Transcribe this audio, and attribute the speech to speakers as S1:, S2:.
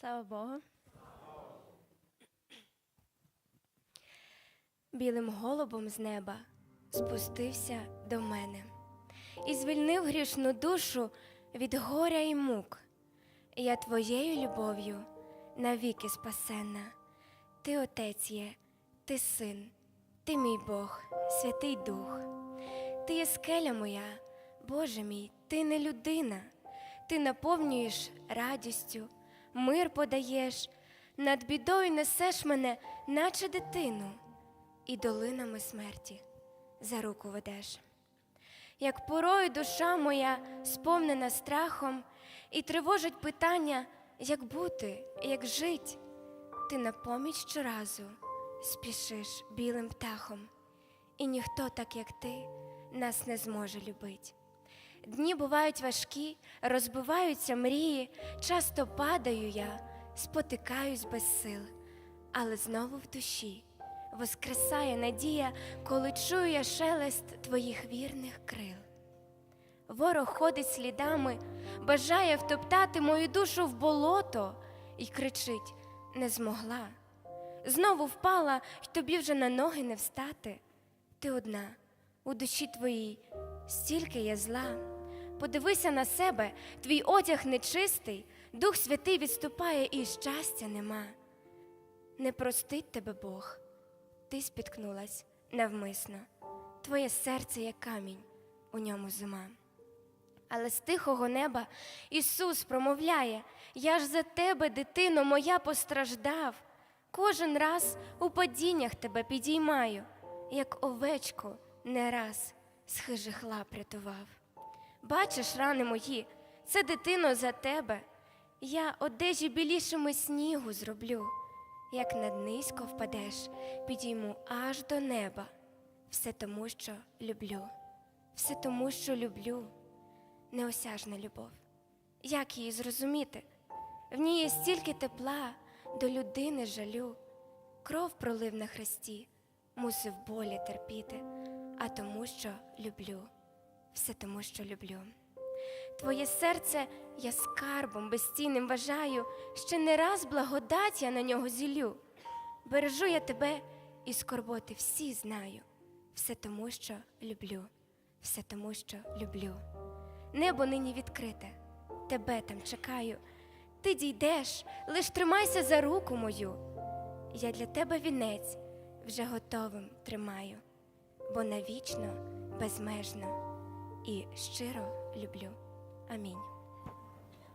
S1: Слава Богу. Білим голубом з неба спустився до мене і звільнив грішну душу від горя і мук. Я твоєю любов'ю навіки спасена. Ти отець є, ти син, ти мій Бог, Святий Дух. Ти є скеля моя, Боже мій, ти не людина. Ти наповнюєш радістю, мир подаєш, над бідою несеш мене, наче дитину, і долинами смерті за руку ведеш. Як порою душа моя сповнена страхом, і тривожить питання, як бути, як жить, ти на поміч щоразу спішиш білим птахом, і ніхто, так як ти, нас не зможе любить. Дні бувають важкі, розбиваються мрії, часто падаю я, спотикаюсь без сил, але знову в душі воскресає надія, коли чую я шелест твоїх вірних крил. Ворог ходить слідами, бажає втоптати мою душу в болото і кричить: не змогла. Знову впала, й тобі вже на ноги не встати. Ти одна, у душі твоїй стільки є зла. Подивися на себе, твій одяг нечистий, Дух Святий відступає, і щастя нема. Не простить тебе Бог, ти спіткнулась навмисно, твоє серце як камінь, у ньому зима. Але з тихого неба Ісус промовляє: Я ж за тебе, дитино моя, постраждав. Кожен раз у падіннях тебе підіймаю, як овечку не раз з хижих лап рятував. Бачиш, рани мої, це дитино за тебе. Я одежі білішими снігу зроблю, як над низько впадеш, підійму аж до неба. Все тому, що люблю, все тому, що люблю неосяжна любов. Як її зрозуміти? В ній є стільки тепла до людини жалю, кров пролив на хресті, мусив болі терпіти, а тому, що люблю, все тому, що люблю. Твоє серце я скарбом безцінним вважаю, ще не раз благодать я на нього зілю. Бережу я тебе і скорботи всі знаю, все тому, що люблю, все тому, що люблю. Небо нині відкрите, тебе там чекаю. Ти дійдеш, лиш тримайся за руку мою. Я для тебе вінець вже готовим тримаю, бо навічно, безмежно і щиро люблю. Амінь.